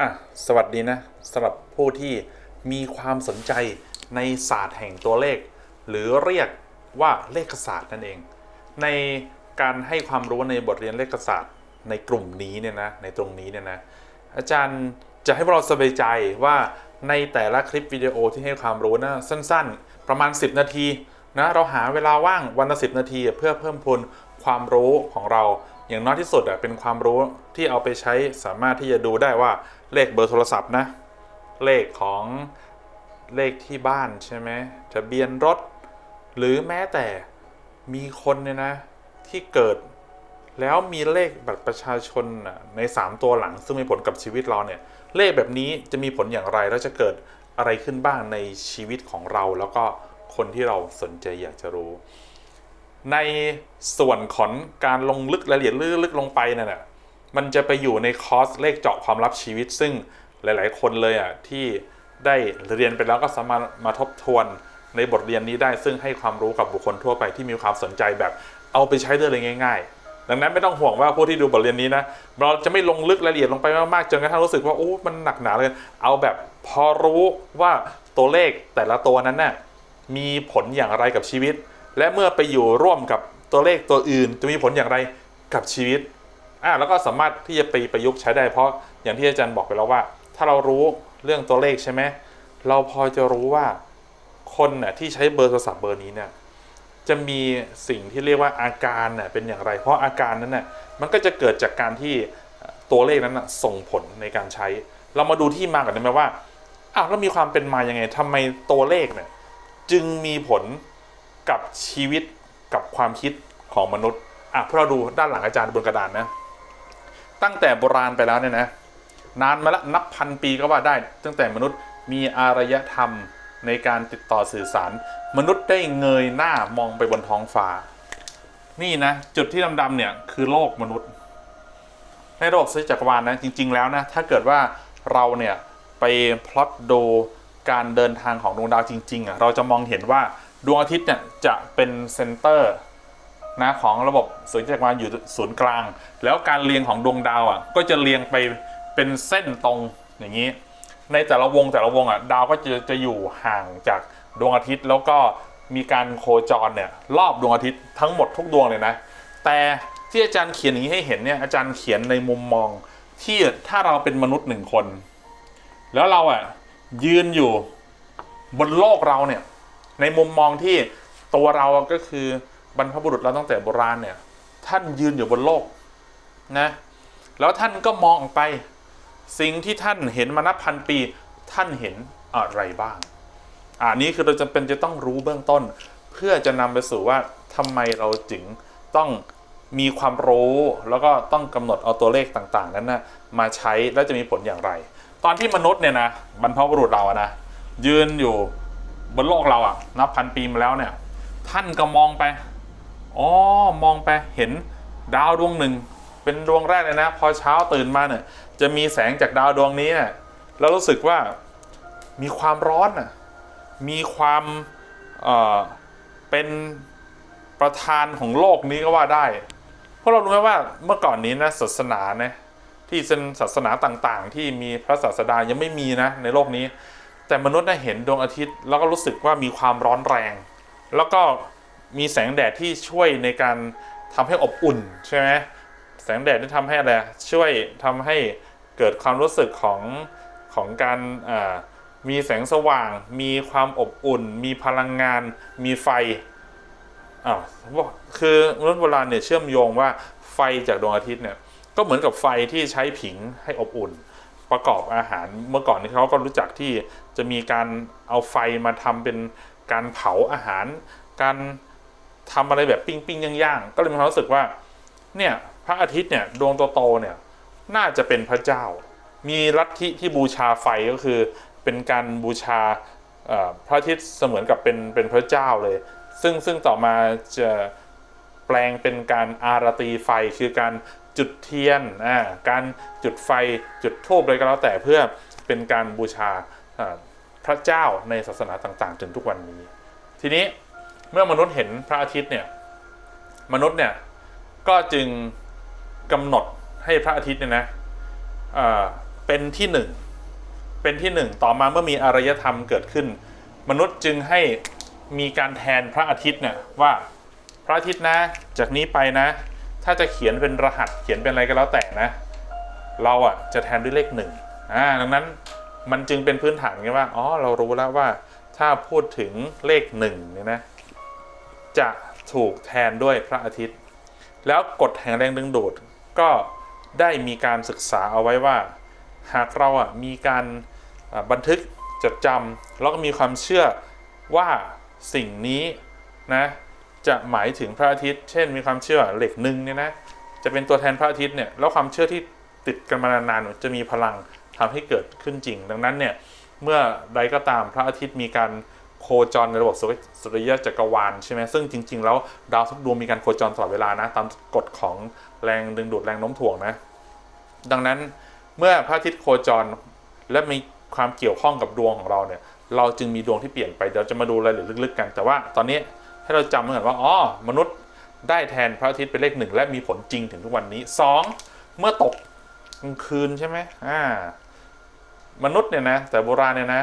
อะสวัสดีนะสำหรับผู้ที่มีความสนใจในศาสตร์แห่งตัวเลข หรือเรียกว่าเลขศาสตร์นั่นเอง ในการให้ความรู้ในบทเรียนเลขศาสตร์ในกลุ่มนี้เนี่ยนะในตรงนี้เนี่ยนะอาจารย์จะให้พวกเราสบายใจว่าในแต่ละคลิปวิดีโอที่ให้ความรู้นะสั้นๆ ประมาณ 10 นาทีนะเราหาเวลาว่างวันละ10 นาที เพื่อเพิ่มพูนความรู้ของเรา อย่างน้อยที่สุดอะเป็นความรู้ที่เอาไปใช้สามารถที่จะดูได้ว่าเลขเบอร์โทรศัพท์นะ เลขของเลขที่บ้านใช่ไหมทะเบียนรถ หรือแม้แต่มีคนเนี่ยนะ ที่เกิดแล้วมีเลขบัตรประชาชนน่ะใน 3 ตัวหลัง ซึ่งมีผลกับชีวิตเราเนี่ย เลขแบบนี้จะมีผลอย่างไร แล้วจะเกิดอะไรขึ้นบ้างในชีวิตของเรา แล้วก็คนที่เราสนใจอยากจะรู้ ในส่วนของการลงลึกรายละเอียดลึกลงไปนั่นแหะมันจะไปอยู่ในคอร์สเลขเจาะความลับชีวิต ซึ่งหลาย ๆ คนเลยอะที่ได้เรียนไปแล้วก็สามารถมาทบทวนในบทเรียนนี้ได้ซึ่งให้ความรู้กับบุคคลทั่วไปที่มีความสนใจแบบเอาไปใช้ได้เลยง่าย ๆ ดังนั้นไม่ต้องห่วงว่าผู้ที่ดูบทเรียนนี้นะเราจะไม่ลงลึกรายละเอียดลงไปมากๆจนกระทั่งรู้สึกว่าโอ้ มันหนักหนาเลย เอาแบบพอรู้ว่าตัวเลขแต่ละตัวนั้นน่ะมีผลอย่างไรกับชีวิต และเมื่อไปอยู่ร่วมกับตัวเลขตัวอื่น จะมีผลอย่างไรกับชีวิตอ่าแล้วก็สามารถที่จะไปประยุกต์ใช้ได้เพราะอย่างที่อาจารย์บอกไปแล้วว่า ถ้าเรารู้เรื่องตัวเลขใช่ไหมเราพอจะรู้ว่าคนน่ะที่ใช้เบอร์โทรศัพท์เบอร์นี้เนี่ยจะมีสิ่งที่เรียกว่าอาการน่ะเป็นอย่างไร เพราะอาการนั้นน่ะมันก็จะเกิดจากการที่ตัวเลขนั้นส่งผลในการใช้ เรามาดูที่มากันได้ไหมว่าอ้าวแล้วมีความเป็นมายังไงทำไมตัวเลขเนี่ยจึงมีผล กับชีวิตกับความคิดของมนุษย์อะพวกเราดูด้านหลังอาจารย์บนกระดานนะ ตั้งแต่โบราณไปแล้วเนี่ยนะนานมาละนับพันปีก็ว่าได้ ตั้งแต่มนุษย์มีอารยธรรมในการติดต่อสื่อสาร มนุษย์ได้เงยหน้ามองไปบนท้องฟ้า นี่นะ จุดที่ดำๆเนี่ยคือโลกมนุษย์ ในระบบสจักรวาลนะจริง ๆ แล้วนะ ถ้าเกิดว่าเราเนี่ยไปพลอตดูการเดินทางของดวงดาวจริงๆอะเราจะมองเห็นว่า ดวงอาทิตย์เนี่ยจะเป็นเซนเตอร์นะของระบบสุญญากาศอยู่ศูนย์กลาง แล้วการเรียงของดวงดาวอะก็จะเรียงไปเป็นเส้นตรงอย่างนี้ ในแต่ละวงแต่ละวงอะดาวก็จะจะอยู่ห่างจากดวงอาทิตย์ แล้วก็มีการโคจรเนี่ยรอบดวงอาทิตย์ทั้งหมดทุกดวงเลยนะ แต่ที่อาจารย์เขียนอย่างนี้ให้เห็นเนี่ยอาจารย์เขียนในมุมมองที่ถ้าเราเป็นมนุษย์หนึ่งคน แล้วเราอะยืนอยู่บนโลกเราเนี่ย ในมุมมองที่ตัวเราก็คือบรรพบุรุษเราตั้งแต่โบราณเนี่ย ท่านยืนอยู่บนโลกนะแล้วท่านก็มองออกไปสิ่งที่ท่านเห็นมานับพันปี ท่านเห็นอะไรบ้างอ่านี้คือเราจำเป็นจะต้องรู้เบื้องต้น เพื่อจะนำไปสู่ว่าทำไมเราจึงต้องมีความรู้แล้วก็ต้องกำหนดเอาตัวเลขต่างๆ นั้นนะมาใช้แล้วจะมีผลอย่างไร ตอนที่มนุษย์เนี่ยนะบรรพบุรุษเราอะนะยืนอยู่ บนโลกเราอะนับพันปีมาแล้วเนี่ย ท่านก็มองไปอ๋อมองไปเห็นดาวดวงหนึ่ง เป็นดวงแรกเลยนะ พอเช้าตื่นมาเนี่ย จะมีแสงจากดาวดวงนี้เนี่ยแล้วรู้สึกว่ามีความร้อนน่ะมีความเอ่อเป็นประธานของโลกนี้ก็ว่าได้ เพราะเรารู้ไหมว่าเมื่อก่อนนี้นะศาสนาเนะที่เป็นศาสนาต่างๆ ที่มีพระศาสดายังไม่มีนะในโลกนี้ แต่มนุษย์ได้เห็นดวงอาทิตย์ แล้วก็รู้สึกว่ามีความร้อนแรง แล้วก็มีแสงแดดที่ช่วยในการทำให้อบอุ่นใช่ไหมแสงแดดที่ทำให้อะไรช่วยทำให้เกิดความรู้สึกของของการมีแสงสว่าง มีความอบอุ่น มีพลังงาน มีไฟอ่าคือมนุษย์โบราณเนี่ยเชื่อมโยงว่าไฟจากดวงอาทิตย์เนี่ยก็เหมือนกับไฟที่ใช้ผิงให้อบอุ่น ประกอบอาหารเมื่อก่อนนี้เขาก็รู้จักที่ จะมีการเอาไฟมาทำเป็นการเผาอาหาร การทำอะไรแบบปิ้งปิ้งย่างๆก็เลยมีความรู้สึกว่า เนี่ยพระอาทิตย์เนี่ยดวงโตๆเนี่ยน่าจะเป็นพระเจ้า มีลัทธิที่บูชาไฟก็คือ เป็นการบูชาพระอาทิตย์เสมือนกับเป็นเป็นพระเจ้าเลย ซึ่งซึ่งต่อมาจะแปลงเป็นการอารตีไฟคือการจุดเทียนการจุดไฟจุดธูปอะไรก็แล้วแต่เพื่อเป็นการบูชา ระเจ้าในศาสนาต่างๆถึงทุกวันนี้ ทีนี้เมื่อมนุษย์เห็นพระอาทิตย์เนี่ยมนุษย์เนี่ยก็จึงกำหนดให้พระอาทิตย์เนี่ยนะเอ่อเเป็นที่หนึ่งเป็นที่หนึ่งต่อมาเมื่อมีอารยธรรมเกิดขึ้น มนุษย์จึงให้มีการแทนพระอาทิตย์เนี่ยว่าพระอาทิตย์นะ จากนี้ไปนะ ถ้าจะเขียนเป็นรหัสเขียนเป็นอะไรก็แล้วแต่นะ เราอะจะแทนด้วยเลขหนึ่งอ่าดังนั้น มันจึงเป็นพื้นฐานไงว่า อ๋อ เรารู้แล้วว่า ถ้าพูดถึงเลขหนึ่งเนี่ยนะ จะถูกแทนด้วยพระอาทิตย์ แล้วกฎแห่งแรงดึงดูด ก็ได้มีการศึกษาเอาไว้ว่า หากเราอะมีการบันทึกจดจำแล้วก็มีความเชื่อว่าสิ่งนี้นะจะหมายถึงพระอาทิตย์ เช่น มีความเชื่อเหล็กหนึ่งเนี่ยนะ จะเป็นตัวแทนพระอาทิตย์เนี่ย แล้วความเชื่อที่ติดกันมานานๆ จะมีพลัง ทำให้เกิดขึ้นจริง ดังนั้นเนี่ยเมื่อใดก็ตามพระอาทิตย์มีการโคจรในระบบสุริยะจักรวาลใช่ไหมซึ่งจริง ๆ แล้วดาวทุกดวงมีการโคจรตลอดเวลานะตามกฎของแรงดึงดูดแรงโน้มถ่วงนะดังนั้นเมื่อพระอาทิตย์โคจรและมีความเกี่ยวข้องกับดวงของเราเนี่ยเราจึงมีดวงที่เปลี่ยนไปเดี๋ยวจะมาดูรายละเอียดลึกๆกัน แต่ว่าตอนนี้ให้เราจำไว้ก่อนว่าอ๋อมนุษย์ได้แทนพระอาทิตย์เป็นเลขหนึ่งและมีผลจริงถึงทุกวันนี้สองเมื่อตกกลางคืนใช่ไหมอ่า มนุษย์เนี่ยนะแต่โบราณเนี่ยนะ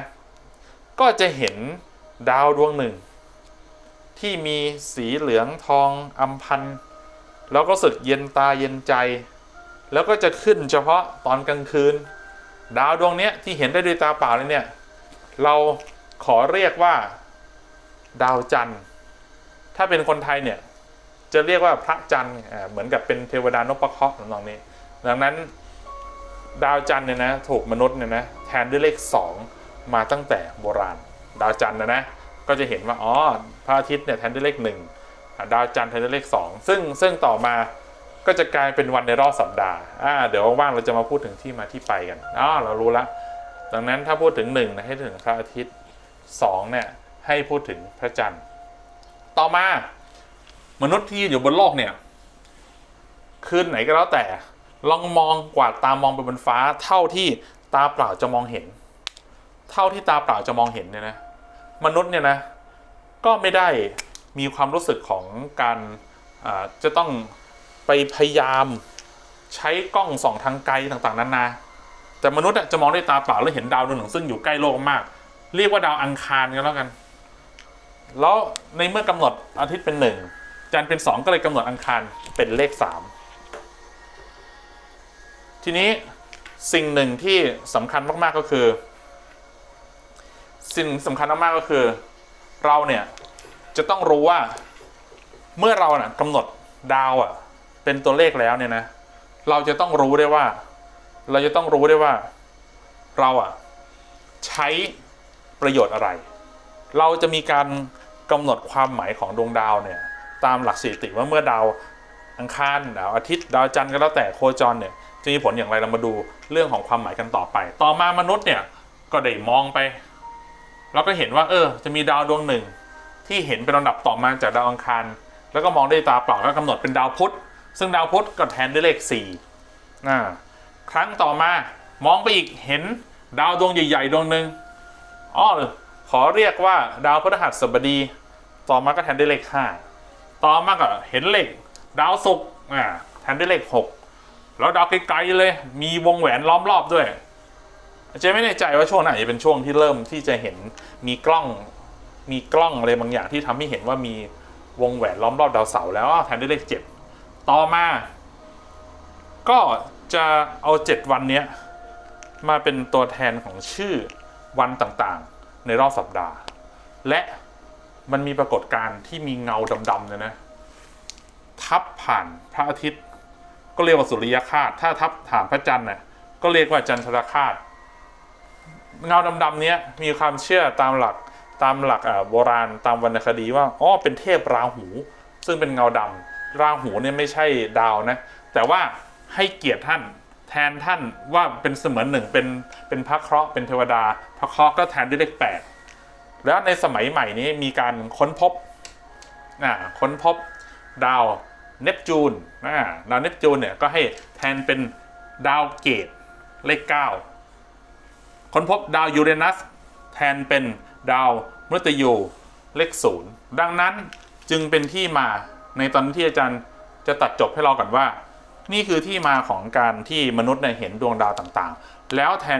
ก็จะเห็นดาวดวงหนึ่ง ที่มีสีเหลืองทองอำพันแล้วก็สึกเย็นตาเย็นใจ แล้วก็จะขึ้นเฉพาะตอนกลางคืน ดาวดวงเนี้ยที่เห็นได้ด้วยตาเปล่าเลยเนี่ย เราขอเรียกว่าดาวจันทร์ ถ้าเป็นคนไทยเนี่ย จะเรียกว่าพระจันทร์อ่าเหมือนกับเป็นเทวดานพเคราะห์ตรงนี้ ดังนั้น ดาวจันทร์เนี่ยนะถูกมนุษย์เนี่ยนะแทนด้วยเลข 2 มาตั้งแต่โบราณ ดาวจันทร์นะนะก็จะเห็นว่าอ๋อพระอาทิตย์เนี่ยแทนด้วยเลขหนึ่งดาวจันทร์แทนด้วยเลข 2 ซึ่งซึ่งต่อมาก็จะกลายเป็นวันในรอบสัปดาห์อ่าเดี๋ยวว่างๆเราจะมาพูดถึงที่มาที่ไปกันอ๋อเรารู้ละดังนั้นถ้าพูดถึง1นะให้ถึงพระอาทิตย์2เนี่ยให้พูดถึงพระจันทร์ ต่อมามนุษย์ที่อยู่บนโลกเนี่ยคืนไหนก็แล้วแต่ ลองมองกวาดตามองไปบนฟ้า เท่าที่ตาเปล่าจะมองเห็น เท่าที่ตาเปล่าจะมองเห็นเนี่ยนะมนุษย์เนี่ยนะก็ไม่ได้มีความรู้สึกของการจะต้องไปพยายามใช้กล้องส่องทางไกลต่างๆนานาแต่มนุษย์จะมองด้วยตาเปล่าแล้วเห็นดาวดวงหนึ่งซึ่งอยู่ใกล้โลกมาก เรียกว่าดาวอังคารกันแล้วกัน แล้วในเมื่อกำหนดอาทิตย์เป็นหนึ่งจันทร์เป็นสองก็เลยกำหนดอังคารเป็นเลขสาม ทีนี้สิ่งหนึ่งที่สำคัญมากๆก็คือ สิ่งสำคัญมากๆก็คือ เราเนี่ยจะต้องรู้ว่าเมื่อเราน่ะกำหนดดาวอะเป็นตัวเลขแล้วเนี่ยนะ เราจะต้องรู้ได้ว่า เราจะต้องรู้ได้ว่า เราอะใช้ประโยชน์อะไร เราจะมีการกำหนดความหมายของดวงดาวเนี่ยตามหลักสถิติว่าเมื่อดาวอังคารดาวอาทิตย์ ดาวจันทร์ก็แล้วแต่โคจรเนี่ย จะมีผลอย่างไรเรามาดูเรื่องของความหมายกันต่อไป ต่อมามนุษย์เนี่ยก็ได้มองไปเราก็เห็นว่า เออ จะมีดาวดวงหนึ่ง ที่เห็นเป็นลำดับต่อมาจากดาวอังคาร แล้วก็มองด้วยตาเปล่าก็กำหนดเป็นดาวพุธ ซึ่งดาวพุธก็แทนด้วยเลข4อ่าครั้งต่อมามองไปอีกเห็นดาวดวงใหญ่ๆดวงหนึ่งอ้อขอเรียกว่าดาวพฤหัสบดี ต่อมาก็แทนด้วยเลข5ต่อมาก็เห็นเลขดาวศุกร์อ่าแทนด้วยเลข6 แล้วดาวไกลๆเลย มีวงแหวนล้อมรอบด้วยอาจจะไม่แน่ใจว่าช่วงไหนจะเป็นช่วงที่เริ่มที่จะเห็นมีกล้องมีกล้องอะไรบางอย่างที่ทำให้เห็นว่ามีวงแหวนล้อมรอบดาวเสาร์แล้วอ้าวแทนด้วยเลขเจ็ดต่อมา ก็จะเอาเจ็ดวันเนี้ยมาเป็นตัวแทนของชื่อวันต่างๆ ในรอบสัปดาห์ และมันมีปรากฏการณ์ที่มีเงาดำๆเนี่ยนะ ทับผ่านพระอาทิตย์ ก็เรียกว่าสุริยคาสถ้าทับผ่านพระจันทร์น่ะก็เรียกว่าจันทรคาสเงาดำๆเนี้ยมีความเชื่อตามหลักตามหลักโบราณตามวรรณคดีว่าอ๋อเป็นเทพราหู ซึ่งเป็นเงาดำราหูเนี่ยไม่ใช่ดาวนะ แต่ว่าให้เกียรติท่านแทนท่านว่าเป็นเสมือนหนึ่งเป็นเป็นพระเคราะห์เป็นเทวดา พระเคราะห์ก็แทนด้วยเลขแปดแล้วในสมัยใหม่นี้มีการค้นพบอ่าค้นพบดาว เนปจูนอ่าดาวเนปจูนเนี่ยก็ให้แทนเป็นดาวเกตเลขเก้าค้นพบดาวยูเรนัสแทนเป็นดาวมฤตยูเลขศูนย์ดังนั้นจึงเป็นที่มาในตอนที่อาจารย์จะตัดจบให้เราก่อนว่า นี่คือที่มาของการที่มนุษย์เนี่ยเห็นดวงดาวต่างๆ แล้วแทน